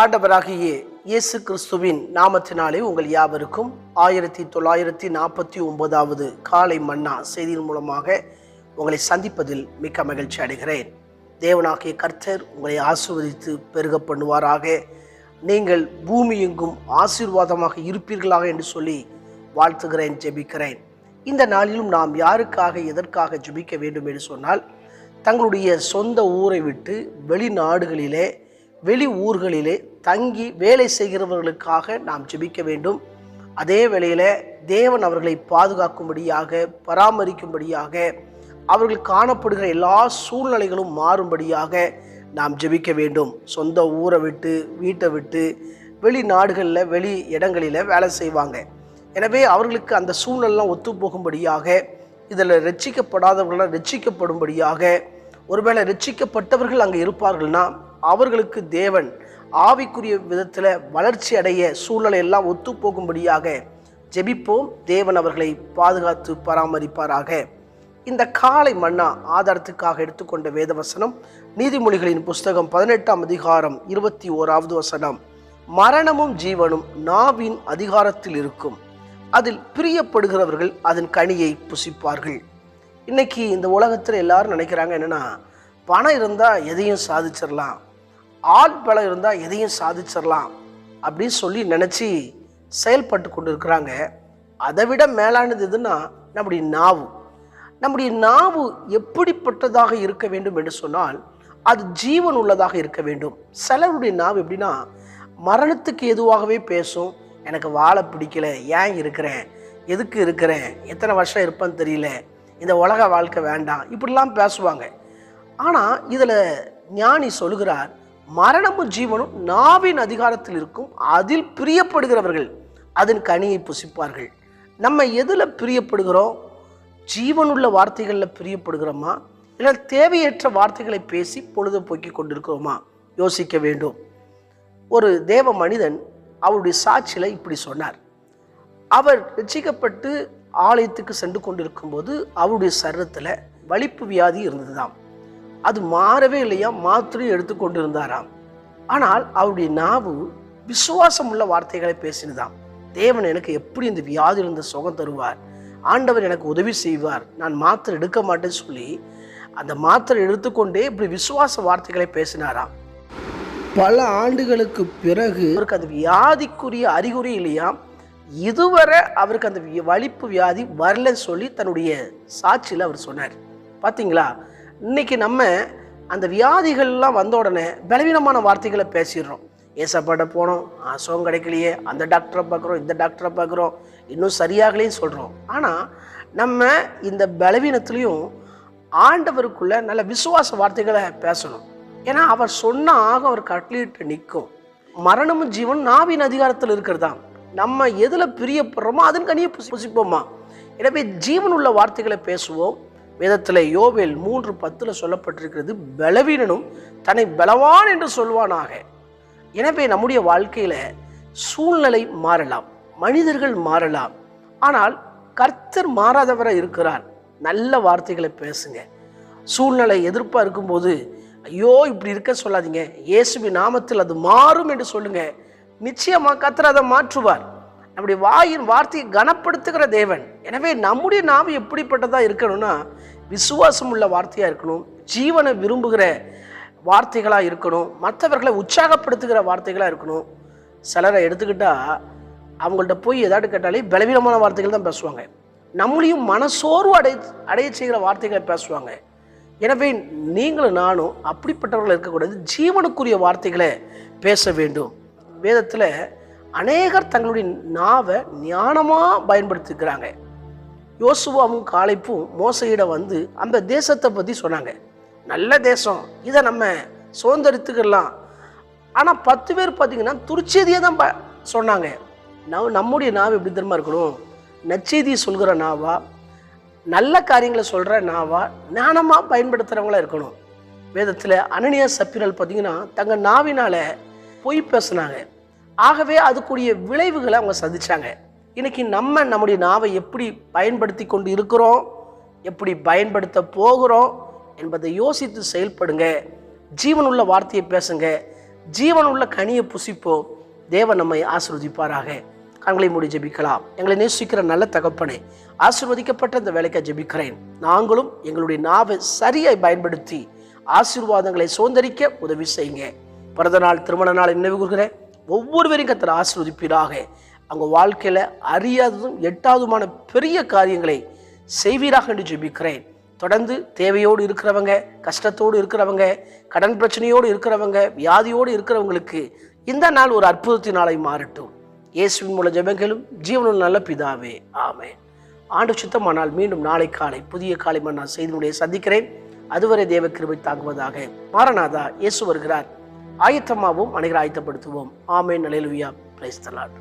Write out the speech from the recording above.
ஆண்டவராகிய இயேசு கிறிஸ்துவின் நாமத்தினாலே உங்கள் யாவருக்கும் ஆயிரத்தி தொள்ளாயிரத்தி நாற்பத்தி ஒன்பதாவது காலை மன்னா செய்தியின் மூலமாக உங்களை சந்திப்பதில் மிக்க மகிழ்ச்சி அடைகிறேன். தேவனாகிய கர்த்தர் உங்களை ஆசிர்வதித்து பெருக பண்ணுவாராக. நீங்கள் பூமி எங்கும் ஆசீர்வாதமாக இருப்பீர்களாக என்று சொல்லி வாழ்த்துகிறேன் ஜெபிக்கிறேன். இந்த நாளிலும் நாம் யாருக்காக எதற்காக ஜெபிக்க வேண்டும் என்று சொன்னால் தங்களுடைய சொந்த ஊரை விட்டு வெளிநாடுகளிலே வெளி ஊர்களிலே தங்கி வேலை செய்கிறவர்களுக்காக நாம் ஜெபிக்க வேண்டும். அதே வேளையில் தேவன் அவர்களை பாதுகாக்கும்படியாக பராமரிக்கும்படியாக அவர்கள் காணப்படுகிற எல்லா சூழ்நிலைகளும் மாறும்படியாக நாம் ஜெபிக்க வேண்டும். சொந்த ஊரை விட்டு வீட்டை விட்டு வெளிநாடுகளில் வெளி இடங்களில் வேலை செய்வாங்க. எனவே அவர்களுக்கு அந்த சூழ்நிலாம் ஒத்து போகும்படியாக இதில் ரட்சிக்கப்படாதவர்களால் ரட்சிக்கப்படும்படியாக ஒருவேளை ரட்சிக்கப்பட்டவர்கள் அங்கே இருப்பார்கள்னா அவர்களுக்கு தேவன் ஆவிக்குரிய விதத்தில் வளர்ச்சி அடைய சூழ்நிலை எல்லாம் ஒத்துப்போகும்படியாக ஜெபிப்போம். தேவன் அவர்களை பாதுகாத்து பராமரிப்பாராக. இந்த காலை மன்னா ஆதாரத்துக்காக எடுத்துக்கொண்ட வேதவசனம் நீதிமொழிகளின் புஸ்தகம் பதினெட்டாம் அதிகாரம் இருபத்தி ஓராவது வசனம். மரணமும் ஜீவனும் நாவின் அதிகாரத்தில் இருக்கும். அதில் பிரியப்படுகிறவர்கள் அதன் கனியை புசிப்பார்கள். இன்னைக்கு இந்த உலகத்தில் எல்லாரும் நினைக்கிறாங்க என்னன்னா பணம் இருந்தால் எதையும் சாதிச்சிடலாம் ஆள் பலம் இருந்தால் எதையும் சாதிச்சிடலாம் அப்படின்னு சொல்லி நினச்சி செயல்பட்டு கொண்டு இருக்கிறாங்க அதை விட மேலானது எதுன்னா நம்முடைய நாவு. நம்முடைய நாவு எப்படிப்பட்டதாக இருக்க வேண்டும் என்று சொன்னால் அது ஜீவன் உள்ளதாக இருக்க வேண்டும். சிலருடைய நாவு எப்படின்னா மரணத்துக்கு எதுவாகவே பேசும் எனக்கு வாழை பிடிக்கல ஏன் இருக்கிறேன்? எதுக்கு இருக்கிறேன்? எத்தனை வருஷம் இருப்பேன்னு தெரியல. இந்த உலக வாழ்க்கை வேண்டாம். இப்படிலாம் பேசுவாங்க. ஆனால் இதில் ஞானி சொல்கிறார் மரணமும் ஜீவனும் நாவின் அதிகாரத்தில் இருக்கும். அதில் பிரியப்படுகிறவர்கள் அதன் கனியை புசிப்பார்கள். நம்ம எதில் பிரியப்படுகிறோம்? ஜீவனுள்ள வார்த்தைகளில் பிரியப்படுகிறோமா? இல்லை தேவையற்ற வார்த்தைகளை பேசி பொழுது போக்கி கொண்டிருக்கிறோமா? யோசிக்க வேண்டும். ஒரு தேவ மனிதன் அவருடைய சாட்சியில் இப்படி சொன்னார். அவர் ரசிக்கப்பட்டு ஆலயத்துக்கு சென்று கொண்டிருக்கும்போது அவருடைய சரீரத்தில் வலிப்பு வியாதி இருந்ததுதான் அது மாறவே இல்லையா? மாத்திரையும் எடுத்துக்கொண்டு இருந்தாராம் ஆனால் அவருடைய நாவு விசுவாசம் உள்ள வார்த்தைகளை பேசினதாம். தேவன் எனக்கு எப்படி இந்த வியாதியிலிருந்து சுகம் தருவார்? ஆண்டவர் எனக்கு உதவி செய்வார். நான் மாத்திரை எடுக்க மாட்டேன்னு சொல்லி அந்த மாத்திரை எடுத்துக்கொண்டே இப்படி விசுவாச வார்த்தைகளை பேசினாராம். பல ஆண்டுகளுக்கு பிறகு அவருக்கு அந்த வியாதிக்குரிய அறிகுறி இல்லையா? இதுவரை அவருக்கு அந்த வலிப்பு வியாதி வரலன்னு சொல்லி தன்னுடைய சாட்சியில் அவர் சொன்னார். பார்த்தீங்களா இன்னைக்கு நம்ம அந்த வியாதிகள்லாம் வந்த உடனே பலவீனமான வார்த்தைகளை பேசிடுறோம். ஏசப்பாட்ட போனோம் ஆ, கிடைக்கலையே அந்த டாக்டரை பார்க்குறோம் இந்த டாக்டரை பார்க்குறோம் இன்னும் சரியாகலையும் சொல்கிறோம் ஆனால் நம்ம இந்த பலவீனத்துலேயும் ஆண்டவருக்குள்ள நல்ல விசுவாச வார்த்தைகளை பேசணும். ஏன்னா அவர் சொன்ன ஆகம் அவர் கட்டளிட்டு நிற்கும். மரணமும் ஜீவன் நாவின் அதிகாரத்தில் இருக்கிறதா நம்ம எதில் பிரியப்படுறோமோ அதன் கனியை புசி- புசிப்போமா? எனவே ஜீவன் உள்ள வார்த்தைகளை பேசுவோம். வேதத்தில் யோவேல் மூன்று பத்தில் சொல்லப்பட்டிருக்கிறது பலவீனனும் தன்னை பலவான் என்று சொல்வானாக. எனவே நம்முடைய வாழ்க்கையில் சூழ்நிலை மாறலாம் மனிதர்கள் மாறலாம். ஆனால் கர்த்தர் மாறாதவராக இருக்கிறார். நல்ல வார்த்தைகளை பேசுங்க. சூழ்நிலை எதிர்ப்பாக இருக்கும்போது ஐயோ இப்படி இருக்க சொல்லாதீங்க. இயேசுவின் நாமத்தில் அது மாறும் என்று சொல்லுங்கள் நிச்சயமாக கர்த்தர் அதை மாற்றுவார். நம்முடைய வாயின் வார்த்தையை கனப்படுத்துகிற தேவன். எனவே நம்முடைய நாவு எப்படிப்பட்டதாக இருக்கணும்னா விசுவாசம் உள்ள வார்த்தையாக இருக்கணும் ஜீவனை விரும்புகிற வார்த்தைகளாக இருக்கணும் மற்றவர்களை உற்சாகப்படுத்துகிற வார்த்தைகளாக இருக்கணும். சிலரை எடுத்துக்கிட்டால் அவங்கள்ட்ட போய் ஏதாட்டு கேட்டாலே பலவீனமான வார்த்தைகள் தான் பேசுவாங்க. நம்மளையும் மனசோர்வு அடை அடைய செய்கிற வார்த்தைகளை பேசுவாங்க. எனவே நீங்களும் நானும் அப்படிப்பட்டவர்கள் இருக்கக்கூடாது ஜீவனுக்குரிய வார்த்தைகளை பேச வேண்டும். வேதத்தில் அநேகர் தங்களுடைய நாவை ஞானமாக பயன்படுத்திக்கிறாங்க யோசுவாவும் காளைப்பும் மோசையிட வந்து அந்த தேசத்தை பற்றி சொன்னாங்க. நல்ல தேசம். இதை நம்ம சுதந்திரித்துக்கலாம். ஆனால் பத்து பேர் பார்த்தீங்கன்னா துருச்செய்தியை தான் ப சொன்னாங்க. நவ் நம்முடைய நாவு எப்படி தெரியுமா இருக்கணும்? நச்செய்தியை சொல்கிற நாவா? நல்ல காரியங்களை சொல்கிற நாவா? ஞானமாக பயன்படுத்துகிறவங்களா இருக்கணும். வேதத்தில் அனனியா சப்பிரல் பார்த்தீங்கன்னா தங்கள் நாவினால் பொய் பேசுனாங்க. ஆகவே அதுக்குரிய விளைவுகளை அவங்க சந்திச்சாங்க. இன்றைக்கி நம்ம நம்முடைய நாவை எப்படி பயன்படுத்தி கொண்டு இருக்கிறோம் எப்படி பயன்படுத்த போகிறோம் என்பதை யோசித்து செயல்படுங்க. ஜீவனுள்ள வார்த்தையை பேசுங்க. ஜீவனுள்ள கனியை புசிப்போம் தேவன் நம்மை ஆசிர்வதிப்பாராக. கண்களை மூடி ஜெபிக்கலாம். எங்களை நேசிக்கிற நல்ல தகப்பனே ஆசிர்வதிக்கப்பட்ட இந்த வேலைக்காக ஜெபிக்கிறேன். நாங்களும் எங்களுடைய நாவை சரியாய் பயன்படுத்தி ஆசீர்வாதங்களை சுதந்திரிக்க உதவி செய்யுங்க. பிறந்த நாள் திருமண நாள் நினைவு கூறுகிறேன் ஒவ்வொருவரையும் கத்தர் ஆசிர்வதிப்பீராக. அவங்க வாழ்க்கையில் அறியாததும் எட்டாவதுமான பெரிய காரியங்களை செய்வீராக என்று ஜெபிக்கிறேன். தொடர்ந்து தேவையோடு இருக்கிறவங்க கஷ்டத்தோடு இருக்கிறவங்க கடன் பிரச்சனையோடு இருக்கிறவங்க வியாதியோடு இருக்கிறவங்களுக்கு இந்த நாள் ஒரு அற்புதத்தினாலை மாறட்டும். இயேசுவின் மூல ஜெபங்களும் ஜீவனும் நல்ல பிதாவே. ஆமே ஆண்டு சுத்தமானால் மீண்டும் நாளை காலை புதிய காலை நான் செய்தினுடைய சந்திக்கிறேன். அதுவரை தேவ கிருபை தாங்குவதாக மாரநாதா இயேசு வருகிறார். ஆயத்தமாகவும் அனைவரை ஆயத்தப்படுத்துவோம் ஆமே நலையிலுயா பிரைஸ் தலாட்